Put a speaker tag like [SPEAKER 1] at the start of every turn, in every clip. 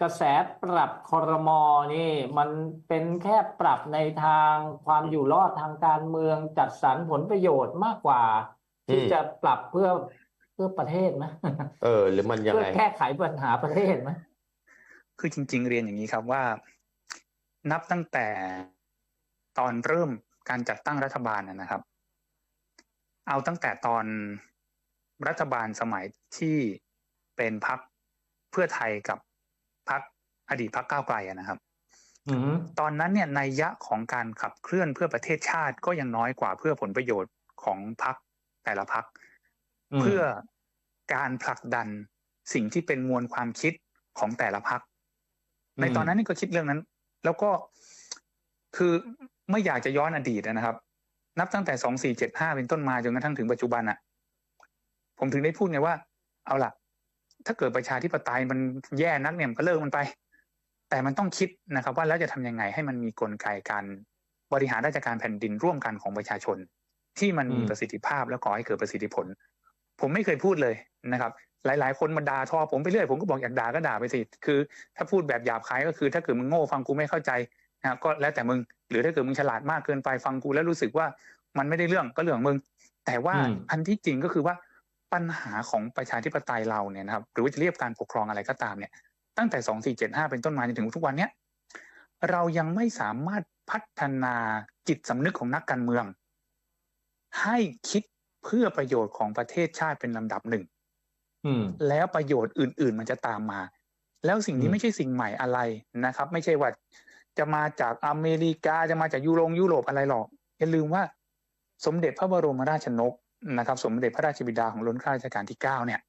[SPEAKER 1] กระแสปรับครมนี่มันเป็นแค่ปรับในทางความอยู่รอดทางการเมืองจัดสรรผลประโยชน์มากกว่า ที่
[SPEAKER 2] อืม
[SPEAKER 1] จะปรับเพื่อเพื่อประเทศไหม
[SPEAKER 2] เออ หรือมันยัง
[SPEAKER 1] เพื่อ
[SPEAKER 2] ไง
[SPEAKER 1] แก้ไขปัญหาประเทศไหม
[SPEAKER 3] คือจริง ๆ เรียนอย่างนี้ครับว่า นับตั้งแต่ตอนเริ่มการจัดตั้งรัฐบาลนะนะครับ เอาตั้งแต่ตอนรัฐบาลสมัยที่เป็นพักเพื่อไทยกับพัก อดีตพักก้าวไกลอะนะครับ
[SPEAKER 1] อืม
[SPEAKER 3] ตอนนั้นเนี่ยนัยยะของการขับเคลื่อนเพื่อประเทศชาติก็ยังน้อยกว่าเพื่อผลประโยชน์ของพักแต่ละพัก
[SPEAKER 1] อืม
[SPEAKER 3] เพื่อการผลักดันสิ่งที่เป็นมวลความคิดของแต่ละพักในตอนนั้นนี่ก็คิดเรื่องนั้น แล้วก็คือไม่อยากจะย้อนอดีตนะครับ นับตั้งแต่สองสี่เจ็ดห้าเป็นต้นมาจนกระทั่งถึงปัจจุบันอะผมถึงได้พูดไงว่า เอาล่ะ ถ้าเกิดประชาธิปไตยมันแย่นักเนี่ยมันก็เลิกมันไป แต่มันต้องคิดนะครับว่าแล้วจะทำยังไงให้มันมีกลไกการบริหารราชการแผ่นดินร่วมกันของประชาชน ที่มันมีประสิทธิภาพและก่อให้เกิดประสิทธิผล ผมไม่เคยพูดเลยนะครับ หลาย ๆ คนมาด่าทอผมไปเรื่อยผมก็บอกอยากด่าก็ด่าไปสิคือ ถ้าพูดแบบหยาบคายก็คือ ถ้าเกิดมึงโง่ฟังกูไม่เข้าใจนะก็แล้วแต่มึง หรือถ้าเกิดมึงฉลาดมากเกินไปฟังกูแล้วรู้สึกว่ามันไม่ได้เรื่องก็เรื่องของมึง แต่ว่า
[SPEAKER 1] อืม
[SPEAKER 3] อันที่จริงก็คือว่าปัญหาของประชาธิปไตยเราเนี่ยนะครับหรือว่าจะเรียกการปกครองอะไรก็ตามเนี่ย ตั้งแต่สองสี่เจ็ดห้าเป็นต้นมาจนถึงทุกวันเนี้ยเรายังไม่สามารถพัฒนาจิตสำนึกของนักการเมือง ให้คิดเพื่อประโยชน์ของประเทศชาติเป็นลำดับหนึ่ง
[SPEAKER 1] อืม
[SPEAKER 3] แล้วประโยชน์อื่น ๆ มันจะตามมา แล้วสิ่ง
[SPEAKER 1] อื
[SPEAKER 3] นี้
[SPEAKER 1] ม
[SPEAKER 3] ไม่ใช่สิ่งใหม่อะไรนะครับ ไม่ใช่ว่าจะมาจากอเมริกาจะมาจากยุโรปยุโรปอะไรหรอกอย่าลืมว่า สมเด็จพระบรมราชนกนะครับ สมเด็จพระราชบิดาของล้นข้าราชการที่เก้าเนี่ย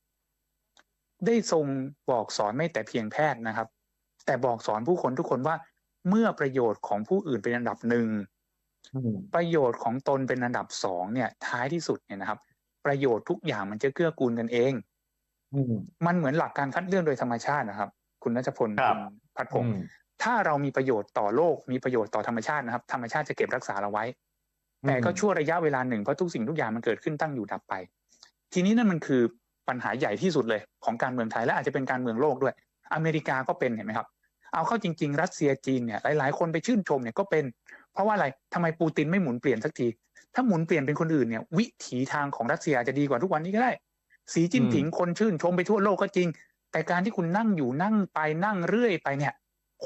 [SPEAKER 3] ได้ทรงบอกสอนไม่แต่เพียงแพทย์นะครับ แต่บอกสอนผู้คนทุกคนว่า เมื่อประโยชน์ของผู้อื่นเป็นอันดับหนึ่ง
[SPEAKER 1] อืม
[SPEAKER 3] ประโยชน์ของตนเป็นอันดับสองเนี่ย ท้ายที่สุดเนี่ยนะครับ ประโยชน์ทุกอย่างมันจะเกื้อกูลกันเอง
[SPEAKER 1] อืม
[SPEAKER 3] มันเหมือนหลักการคัดเลือกโดยธรรมชาตินะครับ คุณนัชพล
[SPEAKER 2] ครับ
[SPEAKER 3] คุณพัดพง
[SPEAKER 1] อื
[SPEAKER 3] ศ์
[SPEAKER 1] ม
[SPEAKER 3] ถ้าเรามีประโยชน์ต่อโลกมีประโยชน์ต่อธรรมชาตินะครับ ธรรมชาติจะเก็บรักษาเราไว้ แต่ก็ชั่วระยะเวลาหนึ่งเพราะทุกสิ่งทุกอย่างมันเกิดขึ้นตั้งอยู่ดับไป ทีนี้นั่นมันคือ ปัญหาใหญ่ที่สุดเลยของการเมืองไทยและอาจจะเป็นการเมืองโลกด้วย อเมริกาก็เป็นเห็นไหมครับ เอาเข้าจริง ๆ รัสเซียจีนเนี่ยหลายๆ คนไปชื่นชมเนี่ยก็เป็น เพราะว่าอะไรทำไมปูตินไม่หมุนเปลี่ยนสักที ถ้าหมุนเปลี่ยนเป็นคนอื่นเนี่ยวิถีทางของรัสเซียอาจจะดีกว่าทุกวันนี้ก็ได้ สีจิ้นผิงคนชื่นชมไปทั่วโลกก็จริง แต่การที่คุณนั่งอยู่นั่งไปนั่งเรื่อยไปเนี่ย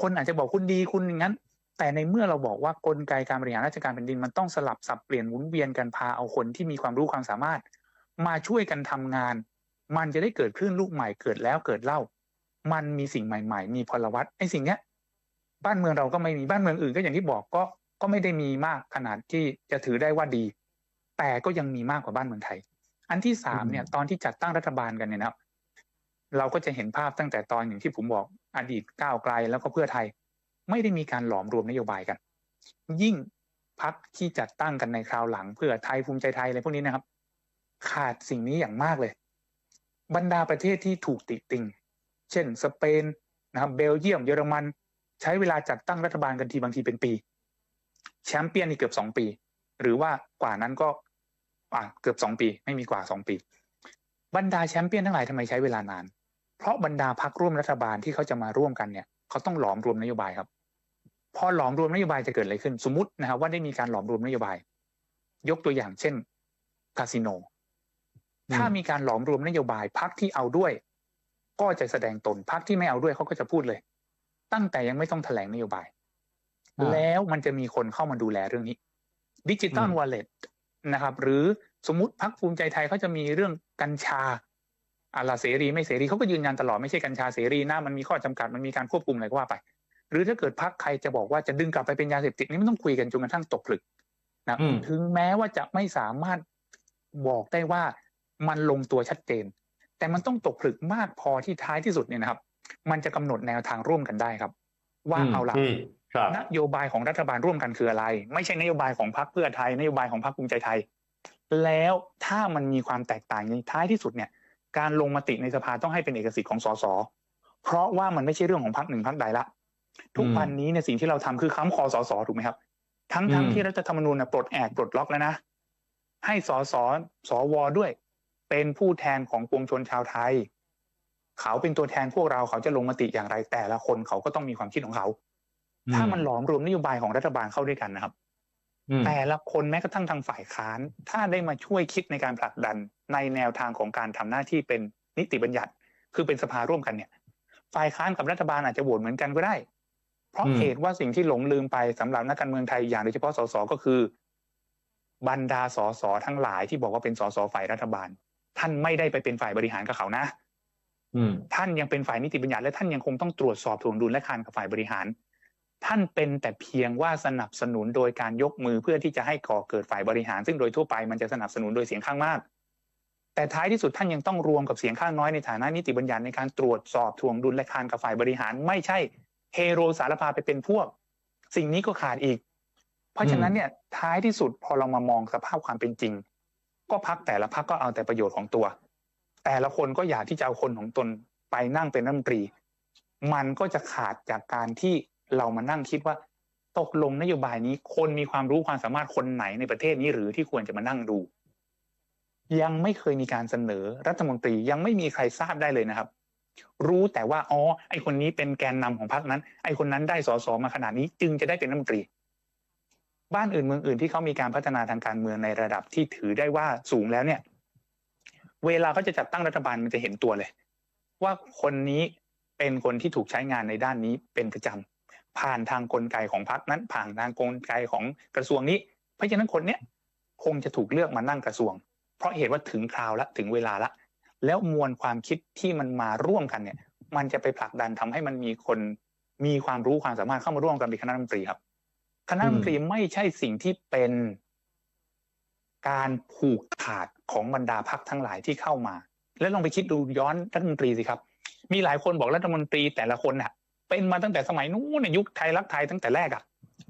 [SPEAKER 3] คนอาจจะบอกคุณดีคุณอย่างนั้นแต่ในเมื่อเราบอกว่ากลไกการบริหารราชการแผ่นดินมันต้องสลับสับเปลี่ยนหมุนเวียนกันพาเอาคนที่มีความรู้ความสามารถ มาช่วยกันทำงาน มันจะได้เกิดคลื่นลูกใหม่เกิดแล้วเกิดเล่า มันมีสิ่งใหม่ ๆ มีพลวัตไอ้สิ่งเนี้ย บ้านเมืองเราก็ไม่มีบ้านเมืองอื่นก็อย่างที่บอกก็ก็ไม่ได้มีมากขนาดที่จะถือได้ว่าดี แต่ก็ยังมีมากกว่าบ้านเมืองไทย อันที่สามเนี่ยตอนที่จัดตั้งรัฐบาลกันเนี่ยนะครับ เราก็จะเห็นภาพตั้งแต่ตอนอย่างที่ผมบอกอดีตก้าวไกลแล้วก็เพื่อไทย ไม่ได้มีการหลอมรวมนโยบายกัน ยิ่งพักที่จัดตั้งกันในคราวหลังเพื่อไทยภูมิใจไทยอะไรพวกนี้นะครับ ขาดสิ่งนี้อย่างมากเลย บรรดาประเทศที่ถูกติติง เช่น สเปนนะครับเบลเยียมเยอรมัน ใช้เวลาจัดตั้งรัฐบาลกันทีบางทีเป็นปี แชมเปี้ยนนี่เกือบสองปี หรือว่ากว่านั้นก็อ่าเกือบสองปี ไม่มีกว่าสองปี บรรดาแชมเปี้ยนทั้งหลายทำไมใช้เวลานาน เพราะบรรดาพักร่วมรัฐบาลที่เขาจะมาร่วมกันเนี่ยเขาต้องหลอมรวมนโยบายครับ พอหลอมรวมนโยบายจะเกิดอะไรขึ้น สมมตินะครับว่าได้มีการหลอมรวมนโยบาย ยกตัวอย่างเช่นคาสิโน ถ้ามีการหลอมรวมนโยบายพักที่เอาด้วย ก็จะแสดงตนพักที่ไม่เอาด้วยเขาก็จะพูดเลย ตั้งแต่ยังไม่ต้องแถลงนโยบาย
[SPEAKER 1] อ่า
[SPEAKER 3] แล้วมันจะมีคนเข้ามาดูแลเรื่องนี้ดิจิตอล
[SPEAKER 1] อืม
[SPEAKER 3] วอลเล็ตนะครับ หรือสมมติพักภูมิใจไทยเขาจะมีเรื่องกัญชาอะไรเสรีไม่เสรีเขาก็ยืนยันตลอดไม่ใช่กัญชาเสรีนะมันมีข้อจำกัดมันมีการควบคุมอะไรก็ว่าไป หรือถ้าเกิดพักใครจะบอกว่าจะดึงกลับไปเป็นยาเสพติดนี่ไม่ต้องคุยกันจนกระทั่งตกผลึกนะ
[SPEAKER 1] อืม
[SPEAKER 3] ถึงแม้ว่าจะไม่สามารถบอกได้ว่า มันลงตัวชัดเจน แต่มันต้องตกผลึกมากพอที่ท้ายที่สุดเนี่ยนะครับ มันจะกำหนดแนวทางร่วมกันได้ครับ ว่า
[SPEAKER 1] อืม
[SPEAKER 3] เอาละ
[SPEAKER 2] อืมครับ
[SPEAKER 3] นโยบายของรัฐบาลร่วมกันคืออะไร ไม่ใช่นโยบายของพรรคเพื่อไทยนโยบายของพรรคภูมิใจไทย แล้วถ้ามันมีความแตกต่างในท้ายที่สุดเนี่ย การลงมติในสภาต้องให้เป็นเอกสิทธิ์ของสสเพราะว่ามันไม่ใช่เรื่องของพรรคหนึ่งพรรคใดละ ทุก
[SPEAKER 1] อืม
[SPEAKER 3] วันนี้เนี่ยสิ่งที่เราทำคือค้ำคอสสถูกไหมครับ ทั้งทั้ง
[SPEAKER 1] อืม
[SPEAKER 3] ที่รัฐธรรมนูญน่ะปลดแอกปลดล็อกแล้วนะให้สสสวด้วย เป็นผู้แทนของปวงชนชาวไทย เขาเป็นตัวแทนพวกเราเขาจะลงมติอย่างไร แต่ละคนเขาก็ต้องมีความคิดของเขา ถ้ามันหลอมรวมนโยบายของรัฐบาลเข้าด้วยกันนะครับ
[SPEAKER 1] อืม
[SPEAKER 3] แต่ละคนแม้กระทั่งทางฝ่ายค้าน ถ้าได้มาช่วยคิดในการผลักดันในแนวทางของการทำหน้าที่เป็นนิติบัญญัติ คือเป็นสภาร่วมกันเนี่ย ฝ่ายค้านกับรัฐบาลอาจจะโหวตเหมือนกันก็ได้ เพราะ
[SPEAKER 1] อืม
[SPEAKER 3] เหตุว่าสิ่งที่หลงลืมไปสำหรับนักการเมืองไทยอย่างโดยเฉพาะสสก็คือบรรดาสสทั้งหลายที่บอกว่าเป็นสสฝ่ายรัฐบาล ท่านไม่ได้ไปเป็นฝ่ายบริหารกับเขานะ
[SPEAKER 1] อืม
[SPEAKER 3] ท่านยังเป็นฝ่ายนิติบัญญัติและท่านยังคงต้องตรวจสอบถ่วงดุลและคานกับฝ่ายบริหาร ท่านเป็นแต่เพียงว่าสนับสนุนโดยการยกมือเพื่อที่จะให้ก่อเกิดฝ่ายบริหาร ซึ่งโดยทั่วไปมันจะสนับสนุนโดยเสียงข้างมาก แต่ท้ายที่สุดท่านยังต้องรวมกับเสียงข้างน้อยในฐานะนิติบัญญัติในการตรวจสอบถ่วงดุลและคานกับฝ่ายบริหาร ไม่ใช่เฮโรสารพาไปเป็นพวก สิ่งนี้ก็ขาดอีก เพราะฉะนั้นเนี่ยท้ายที่สุดพอเรามามองสภาพความเป็นจริง ก็พักแต่ละพักก็เอาแต่ประโยชน์ของตัว แต่ละคนก็อยากที่จะเอาคนของตนไปนั่งเป็นรัฐมนตรี มันก็จะขาดจากการที่เรามานั่งคิดว่าตกลงนโยบายนี้คนมีความรู้ความสามารถคนไหนในประเทศนี้หรือที่ควรจะมานั่งดู ยังไม่เคยมีการเสนอรัฐมนตรียังไม่มีใครทราบได้เลยนะครับ รู้แต่ว่าอ๋อไอคนนี้เป็นแกนนำของพรรคนั้น ไอคนนั้นได้สสมาขนาดนี้จึงจะได้เป็นรัฐมนตรี บ้านอื่นเมืองอื่นที่เขามีการพัฒนาทางการเมืองในระดับที่ถือได้ว่าสูงแล้วเนี่ย เวลาเขาจะจัดตั้งรัฐบาลมันจะเห็นตัวเลย ว่าคนนี้เป็นคนที่ถูกใช้งานในด้านนี้เป็นประจำผ่านทางกลไกของพรรคนั้น ผ่านทางกลไกของกระทรวงนี้ เพราะฉะนั้นคนเนี้ยคงจะถูกเลือกมานั่งกระทรวง เพราะเหตุว่าถึงคราวละถึงเวลาละ แล้วมวลความคิดที่มันมาร่วมกันเนี่ย มันจะไปผลักดันทำให้มันมีคนมีความรู้ความสามารถเข้ามาร่วมกันเป็นคณะรัฐมนตรีครับ คณะรัฐมนตรีไม่ใช่สิ่งที่เป็นการผูกขาดของบรรดาพักทั้งหลายที่เข้ามา แล้วลองไปคิดดูย้อนรัฐมนตรีสิครับ มีหลายคนบอกรัฐมนตรีแต่ละคนน่ะ เป็นมาตั้งแต่สมัยนู้นนะยุคไทยรักไทยตั้งแต่แรกอะ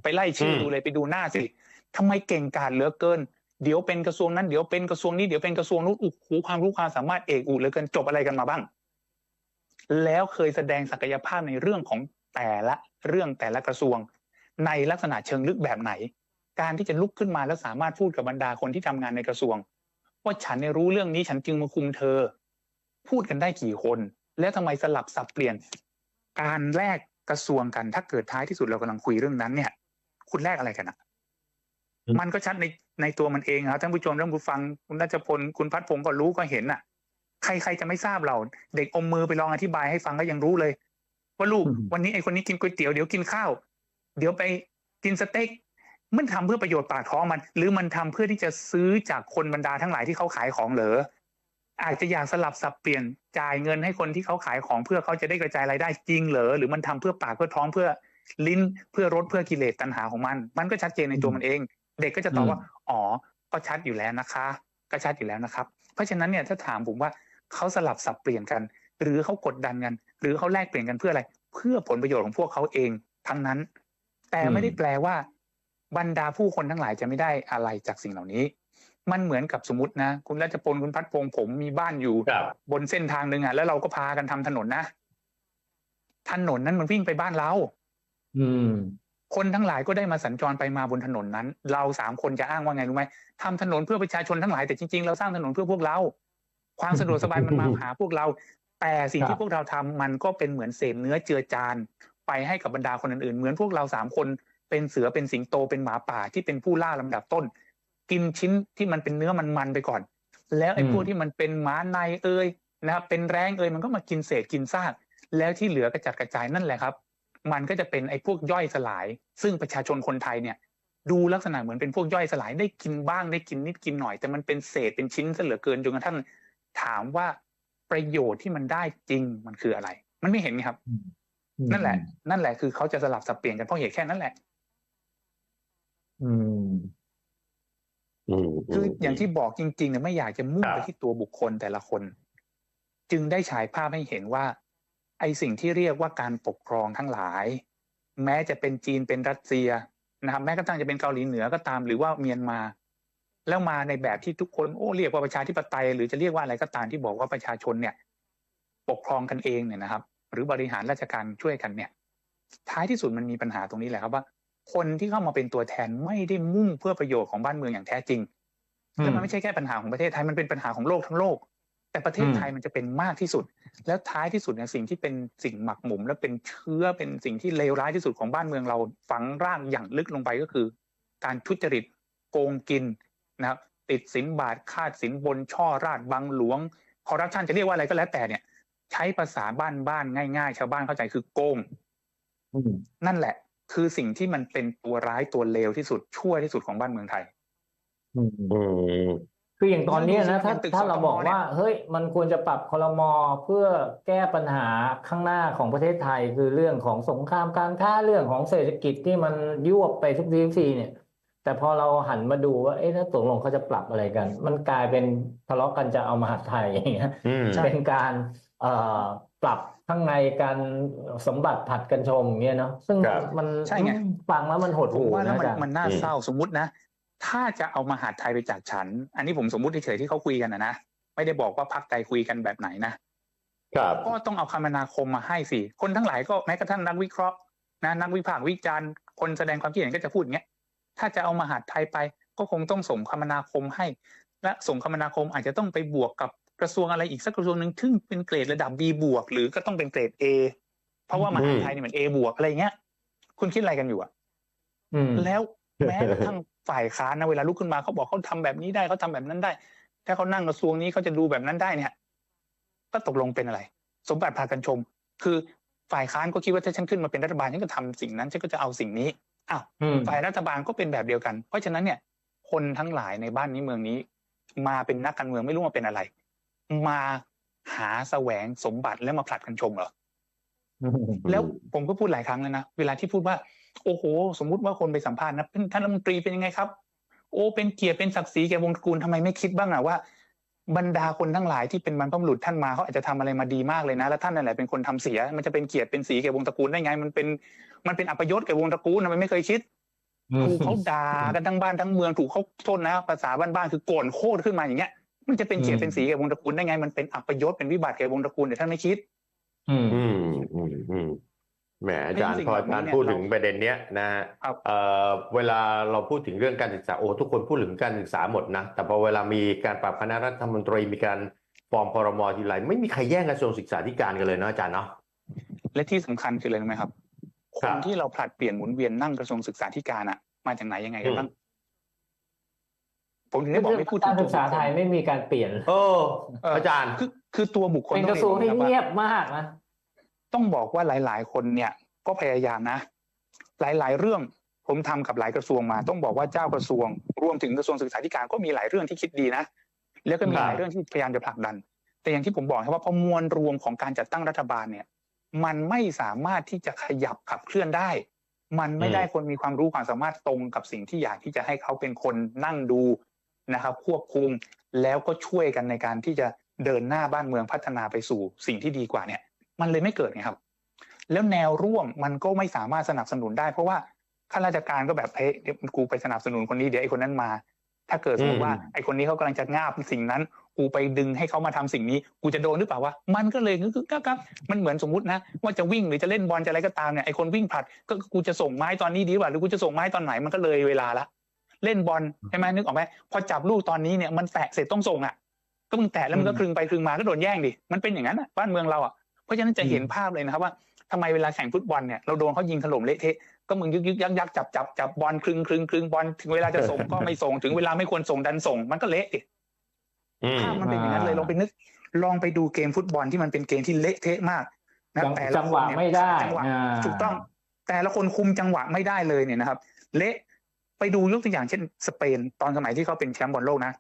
[SPEAKER 3] ไปไล่ชื่อ
[SPEAKER 2] อืม
[SPEAKER 3] ดูเลยไปดูหน้าสิทำไมเก่งกาจเหลือเกิน เดี๋ยวเป็นกระทรวงนั้นเดี๋ยวเป็นกระทรวงนี้เดี๋ยวเป็นกระทรวงนู้นโอ้โหความรู้ความสามารถเอกอุเหลือเกินจบอะไรกันมาบ้าง แล้วเคยแสดงศักยภาพในเรื่องของแต่ละเรื่องแต่ละกระทรวง ในลักษณะเชิงลึกแบบไหน การที่จะลุกขึ้นมาแล้วสามารถพูดกับบรรดาคนที่ทำงานในกระทรวง ว่าฉันเนี่ยรู้เรื่องนี้ฉันจึงมาคุมเธอ พูดกันได้กี่คน แล้วทำไมสลับสับเปลี่ยน การแลกกระทรวงกัน ถ้าเกิดท้ายที่สุดเรากำลังคุยเรื่องนั้นเนี่ย คุณแลกอะไรกันอะ
[SPEAKER 2] อืม
[SPEAKER 3] มันก็ชัดในในตัวมันเองครับท่านผู้ชมท่านผู้ฟังคุณราชพลคุณพัฒพงศ์ก็รู้ก็เห็นน่ะ ใครใครจะไม่ทราบเรา เด็กอมมือไปลองอธิบายให้ฟังก็ยังรู้เลย ว่าลูก
[SPEAKER 2] อืม
[SPEAKER 3] วันนี้ไอ้คนนี้กินก๋วยเตี๋ยวเดี๋ยวกินข้าว เดี๋ยวไปกินสเต็กมันทำเพื่อประโยชน์ปากท้องมัน หรือมันทำเพื่อที่จะซื้อจากคนบรรดาทั้งหลายที่เขาขายของเหรออาจจะอยากสลับสับเปลี่ยนจ่ายเงินให้คนที่เขาขายของเพื่อเขาจะได้กระจายรายได้จริงเหรอหรือมันทำเพื่อปากเพื่อท้องเพื่อลิ้นเพื่อรสเพื่อกิเลสตัณหาของมัน มันก็ชัดเจนในตัวมันเอง เด็กก็จะตอบว่า อ๋อ ก็ชัดอยู่แล้วนะคะ ก็ชัดอยู่แล้วนะครับ เพราะฉะนั้นเนี่ยถ้าถามผมว่าเขาสลับสับเปลี่ยนกัน หรือเขากดดันกัน หรือเขาแลกเปลี่ยนกันเพื่ออะไร เพื่อผลประโยชน์ของพวกเขาเอง ทั้งนั้น แต่ไม่ได้แปลว่า บรรดาผู้คนทั้งหลายจะไม่ได้อะไรจากสิ่งเหล่านี้ มันเหมือนกับสมมตินะ คุณรัชพลคุณพัฒพงศ์ผมมีบ้านอยู่
[SPEAKER 2] ครับ
[SPEAKER 3] บนเส้นทางหนึ่งอะแล้วเราก็พากันทำถนนนะถนนนั้นมันวิ่งไปบ้านเรา
[SPEAKER 1] อืม
[SPEAKER 3] คนทั้งหลายก็ได้มาสัญจรไปมาบนถนนนั้น เราสามคนจะอ้างว่าไงรู้ไหมทำถนนเพื่อประชาชนทั้งหลายแต่จริงๆ เราสร้างถนนเพื่อพวกเรา ความสะดวกสบายมันมาหาพวกเรา แต่สิ่ง
[SPEAKER 1] ครั
[SPEAKER 3] ที่
[SPEAKER 1] บ
[SPEAKER 3] พวกเราทำมันก็เป็นเหมือนเศษเนื้อเจือจาน ไปให้กับบรรดาคนอื่นๆ เหมือนพวกเราสามคนเป็นเสือเป็นสิงโตเป็นหมาป่าที่เป็นผู้ล่าลำดับต้น กินชิ้นที่มันเป็นเนื้อมันมันๆไปก่อน แล้วไอ้พวกที่มันเป็นหมาในเอ่ยนะครับเป็นแรงเอ่ยมันก็มากินเศษกินซาก แล้วที่เหลือกระจัดกระจายนั่นแหละครับ มันก็จะเป็นไอ้พวกย่อยสลาย ซึ่งประชาชนคนไทยเนี่ยดูลักษณะเหมือนเป็นพวกย่อยสลายได้กินบ้างได้กินนิดกินหน่อย แต่มันเป็นเศษเป็นชิ้นซะเหลือเกินจนกระทั่งถามว่าประโยชน์ที่มันได้จริงมันคืออะไร มันไม่เห็นครับ นั่นแหละ นั่นแหละคือเขาจะสลับสับเปลี่ยนกันเพราะเหตุแค่นั้นแหละ
[SPEAKER 1] อืม
[SPEAKER 2] อืม
[SPEAKER 3] คืออย่างที่บอกจริงๆเนี่ยไม่อยากจะมุ่ง
[SPEAKER 2] ครับ
[SPEAKER 3] ไปที่ตัวบุคคลแต่ละคน จึงได้ฉายภาพให้เห็นว่า ไอสิ่งที่เรียกว่าการปกครองทั้งหลาย แม้จะเป็นจีนเป็นรัสเซียนะครับแม้กระทั่งจะเป็นเกาหลีเหนือก็ตามหรือว่าเมียนมา แล้วมาในแบบที่ทุกคนโอ้เรียกว่าประชาธิปไตย หรือจะเรียกว่าอะไรก็ตามที่บอกว่าประชาชนเนี่ย ปกครองกันเองเนี่ยนะครับ หรือบริหารราชการช่วยกันเนี่ย ท้ายที่สุดมันมีปัญหาตรงนี้แหละครับว่า คนที่เข้ามาเป็นตัวแทนไม่ได้มุ่งเพื่อประโยชน์ของบ้านเมืองอย่างแท้จริงแล้วมันไม่ใช่แค่ปัญหาของประเทศไทยมันเป็นปัญหาของโลกทั้งโลก แต่ประเทศไทยมันจะเป็นมากที่สุด แล้วท้ายที่สุดเนี่ยสิ่งที่เป็นสิ่งหมักหมมและเป็นเชื้อเป็นสิ่งที่เลวร้ายที่สุดของบ้านเมืองเราฝังรากอย่างลึกลงไปก็คือ การทุจริตโกงกินนะครับติดสินบาทคาดสินบนช่อราดบังหลวงคอร์รัปชันจะเรียกว่าอะไรก็แล้วแต่เนี่ย ใช้ภาษาบ้านบ้านๆง่าย ๆ ชาวบ้านเข้าใจคือโกง
[SPEAKER 1] อืม
[SPEAKER 3] นั่นแหละ คือสิ่งที่มันเป็นตัวร้ายตัวเลวที่สุดชั่วที่สุดของบ้านเมืองไทย
[SPEAKER 1] อืม
[SPEAKER 2] อืม
[SPEAKER 1] คืออย่างตอนเนี้ยนะถ้า
[SPEAKER 3] อย่างตึก
[SPEAKER 1] ถ้าเรา
[SPEAKER 3] สตง
[SPEAKER 1] บอก
[SPEAKER 3] เนี่ย
[SPEAKER 1] ว่า เฮ้ย มันควรจะปรับคลมเพื่อแก้ปัญหาข้างหน้าของประเทศไทย คือเรื่องของสงครามการค้าเรื่องของเศรษฐกิจที่มันยวบไปทุกทีทุกทีเนี่ย แต่พอเราหันมาดูว่าเอ๊ะถ้าตกลงเขาจะปรับอะไรกัน มันกลายเป็นทะเลาะกันจะเอามหาดไทยอย่างเงี้ย
[SPEAKER 2] อืม
[SPEAKER 1] เป็นการเอ่อ ปรับข้างในการสมบัติผัดกันชงอย่างเงี้ยเนาะซึ่ง
[SPEAKER 2] ครับ
[SPEAKER 1] มัน
[SPEAKER 3] ใช่ไง
[SPEAKER 1] ฟังแล้วมันหด
[SPEAKER 3] ผม
[SPEAKER 1] หู่
[SPEAKER 3] ว่าแล้ว
[SPEAKER 1] นะ
[SPEAKER 3] มัน
[SPEAKER 1] อาจารย์
[SPEAKER 3] มันน่า
[SPEAKER 2] อืม
[SPEAKER 3] เศร้าสมมุตินะ ถ้าจะเอามหาดไทยไปจากฉัน อันนี้ผมสมมุติเฉยๆที่เขาคุยกันนะนะไม่ได้บอกว่าพักใจคุยกันแบบไหนนะ
[SPEAKER 2] ครับ
[SPEAKER 3] ก็ต้องเอาคมนาคมมาให้สิคนทั้งหลายก็แม้กระทั่งนักวิเคราะห์นะนักวิพากษ์วิจารณ์คนแสดงความคิดเห็นก็จะพูดอย่างเงี้ยถ้าจะเอามหาดไทยไปก็คงต้องส่งคมนาคมให้ และส่งคมนาคมอาจจะต้องไปบวกกับ กระทรวงอะไรอีกสักกระทรวงหนึ่งซึ่งเป็นเกรดระดับ B บวกหรือก็ต้องเป็นเกรด A เพราะว่ามหาดไทยเนี่ยมัน A บวกอะไรเงี้ย คุณคิดอะไรกันอยู่อะ
[SPEAKER 1] อืม
[SPEAKER 3] แล้วแม้กระทั่งฝ่ายค้านนะเวลาลุกขึ้นมาเขาบอกเขาทำแบบนี้ได้เขาทำแบบนั้นได้ ถ้าเขานั่งกระทรวงนี้เขาจะดูแบบนั้นได้เนี่ย ก็ตกลงเป็นอะไร สมบัติพากันชม คือฝ่ายค้านก็คิดว่าถ้าฉันขึ้นมาเป็นรัฐบาลฉันก็ทำสิ่งนั้นฉันก็จะเอาสิ่งนี้อ้าว
[SPEAKER 1] อืม
[SPEAKER 3] ฝ่ายรัฐบาลก็เป็นแบบเดียวกัน เพราะฉะนั้นเนี่ย คนทั้งหลายในบ้านนี้เมืองนี้ มาเป็นนักการเมืองไม่รู้มาเป็นอะไร มาหาแสวงสมบัติแล้วมาผลัดกันชมเหรอแล้วผมก็พูดหลายครั้งแล้วนะเวลาที่พูดว่า โอ้โห สมมุติว่าคนไปสัมภาษณ์นะท่านรัฐมนตรีเป็นยังไงครับ โอ้เป็นเกียรติเป็นศักดิ์ศรีแก่วงตระกูลทำไมไม่คิดบ้างอะว่า บรรดาคนทั้งหลายที่เป็นบรรพบุรุษท่านมาเขาอาจจะทำอะไรมาดีมากเลยนะแล้วท่านนั่นแหละเป็นคนทำเสีย มันจะเป็นเกียรติเป็นศรีแก่วงตระกูลได้ไง มันเป็นมันเป็นอัปยศแก่วงตระกูลทำไมไม่เคยคิดถูกเขาด่ากันทั้งบ้านทั้งเมืองถูกเขาโทษนะภาษาบ้านๆคือโกรธโคตรขึ้นมาอย่างเงี้ย มันจะเป็นเกียรติเป็นศรีแก่วงตระกูลได้ไง มันเป็นอัปยศเป็นวิบัติแก่วงตระกูลเดี๋ยวท่านไม่คิด
[SPEAKER 1] อืม
[SPEAKER 2] อืมอืมอืมแหมอาจารย์
[SPEAKER 3] ไอ้สิ่ง
[SPEAKER 2] พอ
[SPEAKER 3] แบบ
[SPEAKER 2] อาจารย์
[SPEAKER 3] นี้เนี่ย
[SPEAKER 2] พูดถึง
[SPEAKER 3] เรา
[SPEAKER 2] ประเด็นเนี้ยนะฮะ
[SPEAKER 3] ครับ
[SPEAKER 2] เอ่อเวลาเราพูดถึงเรื่องการศึกษาโอ้ทุกคนพูดถึงการศึกษาหมดนะแต่พอเวลามีการปรับคณะรัฐมนตรีมีการฟอร์มพรมทีไรไม่มีใครแย่งกระทรวงศึกษาธิการกันเลยเนาะอาจารย์เนาะ
[SPEAKER 3] และที่สำคัญคืออะไรรู้ไหมครับค
[SPEAKER 2] ครั
[SPEAKER 3] น
[SPEAKER 2] บ
[SPEAKER 3] ที่เราผลัดเปลี่ยนหมุนเวียนนั่งกระทรวงศึกษาธิการอะมาจากไหนยังไงกันบ้าง ผมถึงได้บอกไม่พูดถึ
[SPEAKER 1] กางรศึกษาไทยไม่มีการเปลี่ยน
[SPEAKER 2] เออ
[SPEAKER 3] เอออ
[SPEAKER 2] อาจารย์
[SPEAKER 3] คือคือตัวบุคคล
[SPEAKER 1] เป็น
[SPEAKER 3] ต้
[SPEAKER 1] ก
[SPEAKER 3] อ
[SPEAKER 1] ระทรวง
[SPEAKER 3] เรี
[SPEAKER 1] ที่
[SPEAKER 3] นก่อนนะครับ
[SPEAKER 1] เงีย
[SPEAKER 3] ว่า
[SPEAKER 1] บมากนะ
[SPEAKER 3] ต้องบอกว่าหลาย ๆ คนเนี่ย ก็พยายามนะ หลาย ๆ เรื่องผมทำกับหลายกระทรวงมา ต้องบอกว่าเจ้ากระทรวง รวมถึงกระทรวงศึกษาธิการก็มีหลายเรื่องที่คิดดีนะแล้วก็มี
[SPEAKER 2] ครับ
[SPEAKER 3] หลายเรื่องที่พยายามจะผลักดัน แต่อย่างที่ผมบอกครับว่าพอมวลรวมของการจัดตั้งรัฐบาลเนี่ย มันไม่สามารถที่จะขยับขับเคลื่อนได้ มันไม่ได้คนมีความรู้ความสามารถตรงกับสิ่งที่อยากที่จะให้เขาเป็นคนนั่งดู นะครับควบคุมแล้วก็ช่วยกันในการที่จะเดินหน้าบ้านเมืองพัฒนาไปสู่สิ่งที่ดีกว่าเนี่ย มันเลยไม่เกิดไงครับ แล้วแนวร่วมมันก็ไม่สามารถสนับสนุนได้ เพราะว่าข้าราชการก็แบบเฮ้ยเดี๋ยวกูไปสนับสนุนคนนี้เดี๋ยวไอ้คนนั้นมา ถ้าเกิดสมมติว่า
[SPEAKER 2] อืม
[SPEAKER 3] ไอ้คนนี้เขากำลังจะงาบสิ่งนั้น กูไปดึงให้เขามาทำสิ่งนี้ กูจะโดนหรือเปล่าวะมันก็เลยคือกักมันเหมือนสมมตินะ ว่าจะวิ่งหรือจะเล่นบอลจะอะไรก็ตามเนี่ยไอ้คนวิ่งผลัดก็กูจะส่งไม้ตอนนี้ดีกว่าหรือกูจะส่งไม้ตอนไหนมันก็เลยเวลาละ เล่นบอลใช่ไหมนึกออกไหมพอจับลูกตอนนี้เนี่ยมันแตะเสร็จต้องส่งอะก็มึงแตะแล้วมึงก็
[SPEAKER 1] อืม
[SPEAKER 3] คลึงไปคลึงมาก็โดนแย่งดิมันเป็นอย่างนั้นอะบ้านเมืองเราอะเพราะฉะนั้นจะเห็นภาพเลยนะครับว่าทำไมเวลาแข่งฟุตบอลเนี่ยเราโดนเขายิงถล่มเละเทะก็มึงยึกยึกยักยักจับจับจับบอลคลึงคลึงคลึงบอลถึงเวลาจะส่งก็ไม่ส่งถึงเวลาไม่ควรส่งดันส่ง มันก็เละดิ
[SPEAKER 2] อืม
[SPEAKER 3] ภาพมันเป็นอย่างนั้นเลยลองไปนึก ลองไปดูเกมฟุตบอลที่มันเป็นเกมที่เละเทะมากนะ
[SPEAKER 1] จัง
[SPEAKER 3] แต่ละ
[SPEAKER 1] จังหวะ
[SPEAKER 3] คนเนี่ย
[SPEAKER 1] ไม่ได้
[SPEAKER 3] จังหวะ
[SPEAKER 1] อ่า
[SPEAKER 3] ถูกต้อง แต่ละคนคุมจังหวะไม่ได้เลยเนี่ยนะครับ เละ ไปดูยกตัวอย่างเช่นสเปนตอนสมัยที่เขาเป็นแชมป์บอลโลกนะ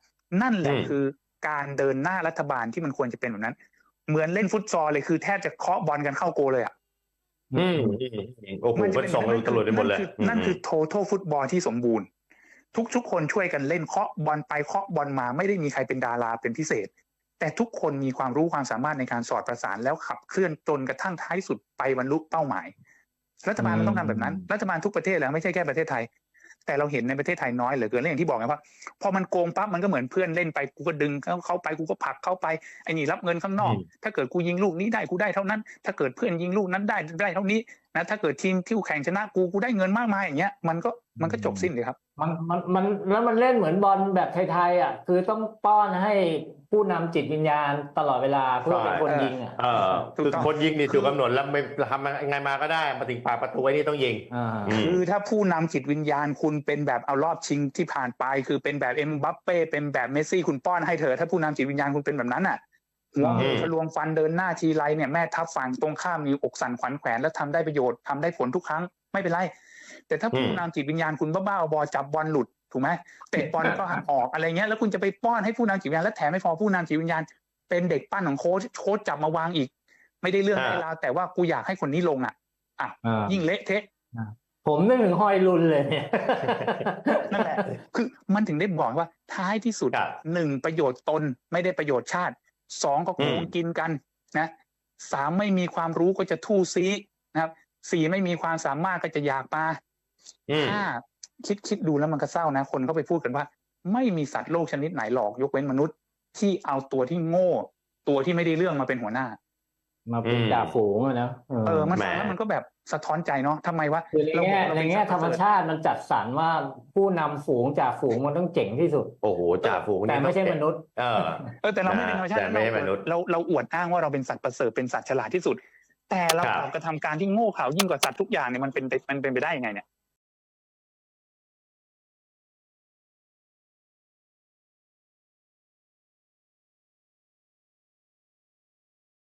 [SPEAKER 3] นั่นแหละ
[SPEAKER 2] อืม
[SPEAKER 3] คือการเดินหน้ารัฐบาลที่มันควรจะเป็นแบบนั้น เหมือนเล่นฟุตซอลเลยคือแทบจะเคาะบอลกันเข้าโกลเลยอะ
[SPEAKER 2] อืมอืมอืมโอ้โห
[SPEAKER 3] มันจะ
[SPEAKER 2] มัน
[SPEAKER 3] เป็น
[SPEAKER 2] ส่ง
[SPEAKER 3] นั่น
[SPEAKER 2] ตำรวจได้หมดเลย
[SPEAKER 3] คือนั่นคือ total ฟุตบอลที่สมบูรณ์ ทุกทุกคนช่วยกันเล่นเคาะบอลไปเคาะบอลมาไม่ได้มีใครเป็นดาราเป็นพิเศษ แต่ทุกคนมีความรู้ความสามารถในการสอดประสานแล้วขับเคลื่อนจนกระทั่งท้ายสุดไปบรรลุเป้าหมาย รัฐบาลมันต้องทำแบบนั้น รัฐบาลทุกประเทศแล้วไม่ใช่แค่ประเทศไทย แต่เราเห็นในประเทศไทยน้อยเหลือเกินและอย่างที่บอกไงว่าพอมันโกงปั๊บมันก็เหมือนเพื่อนเล่นไปกูก็ดึงเขาเข้าไปกูก็ผลักเข้าไปไอ้นี่รับเงินข้างนอก
[SPEAKER 2] อืม
[SPEAKER 3] ถ้าเกิดกูยิงลูกนี้ได้กูได้เท่านั้น ถ้าเกิดเพื่อนยิงลูกนั้นได้ได้เท่านี้นะถ้าเกิดทีมที่กูแข่งชนะกูกูได้เงินมากมายอย่างเงี้ยมันก็มันก็จบสิ้นเลยครับ
[SPEAKER 1] มันมันมันแล้วมันเล่นเหมือนบอลแบบไทยๆอะ คือต้องป้อนให้ผู้นำจิตวิญญาณตลอดเวลาเพื่อเป็นคนยิงอะ
[SPEAKER 2] เออ
[SPEAKER 3] ถูก
[SPEAKER 2] คือ
[SPEAKER 3] ต้อง
[SPEAKER 2] คนยิงนี่
[SPEAKER 3] คือ
[SPEAKER 2] ถูกกำหนดแล้วไม่ทำยังไงมาก็ได้มาถึงปากประตูไว้นี่ต้องยิง
[SPEAKER 1] อ่า
[SPEAKER 2] อืม
[SPEAKER 3] คือถ้าผู้นำจิตวิญญาณคุณเป็นแบบเอารอบชิงที่ผ่านไป คือเป็นแบบเอ็มบัปเป้เป็นแบบเมสซี่คุณป้อนให้เธอถ้าผู้นำจิตวิญญาณคุณเป็นแบบนั้นอะหัว
[SPEAKER 2] อืม
[SPEAKER 3] ทะลวงฟันเดินหน้าทีไรเนี่ยแม่ทัพฝั่งตรงข้ามมีอกสั่นขวัญแขวนแล้วทำได้ประโยชน์ทำได้ผลทุกครั้งไม่เป็นไร แต่ถ้าผู้นำจิตวิญญาณคุณบ้าๆบอๆจับบอลหลุดถูกไหมเตะบอลก็หักออกอะไรเงี้ยแล้วคุณจะไปป้อนให้ผู้นำจิตวิญญาณและแถมไม่พอผู้นำจิตวิญญาณ เป็นเด็กปั้นของโค้ชโค้ชจับมาวางอีก ไม่ได้เรื่อง
[SPEAKER 2] อ่า
[SPEAKER 3] ได้ราวแต่ว่ากูอยากให้คนนี้ลงอะอะ
[SPEAKER 1] อ่า
[SPEAKER 3] ยิ่งเละเทะ
[SPEAKER 1] ผมนึกถึงฮอยลุนเลยเนี่ย
[SPEAKER 3] นั่นแหละคือมันถึงได้บอกว่าท้ายที่สุด
[SPEAKER 2] ครับ
[SPEAKER 3] หนึ่งประโยชน์ตนไม่ได้ประโยชน์ชาติสองก็โกง
[SPEAKER 2] อืม
[SPEAKER 3] กินกันนะสามไม่มีความรู้ก็จะทู่ซีนะครับสี่ไม่มีความสามารถก็จะอยากมา
[SPEAKER 2] อืม
[SPEAKER 3] ห้าคิดคิดดูแล้วมันก็เศร้านะ คนก็ไปพูดกันว่า ไม่มีสัตว์โลกชนิดไหนหรอกยกเว้นมนุษย์ที่เอาตัวที่โง่ ตัวที่ไม่ได้เรื่องมาเป็นหัวหน้า
[SPEAKER 1] มาเป็น
[SPEAKER 2] อืม
[SPEAKER 1] จ่าฝูงอะนะ
[SPEAKER 3] เออมัน
[SPEAKER 2] แหม
[SPEAKER 3] ฟังแล้วมันก็แบบสะท้อนใจเนาะทำไมวะ
[SPEAKER 1] คือในแง่
[SPEAKER 3] เรา
[SPEAKER 1] ใน
[SPEAKER 3] เป็น
[SPEAKER 1] แง่
[SPEAKER 3] สัตว์
[SPEAKER 1] ธรรมชาติมันจัดสรรว่าผู้นำฝูงจ่าฝูงมันต้องเจ๋งที่สุด
[SPEAKER 2] โอ้โหจ่าฝูง
[SPEAKER 1] แต่
[SPEAKER 2] นี่
[SPEAKER 1] ไม่ใช่
[SPEAKER 2] ต้อง
[SPEAKER 1] มนุษย์
[SPEAKER 2] เออ
[SPEAKER 3] เออแต่เราไม่เป็นธรรมชาติ
[SPEAKER 2] แต่ไม่ใช่มนุษย์
[SPEAKER 3] เราเราอวดอ้างว่าเราเป็นสัตว์ประเสริฐเป็นสัตว์ฉลาดที่สุด แต่เรา
[SPEAKER 2] ครับ
[SPEAKER 3] ออกกระทำการที่โง่เขลายิ่งกว่าสัตว์ทุกอย่างเนี่ยมันเป็นไปมันเป็นไปได้ยังไงเนี่ย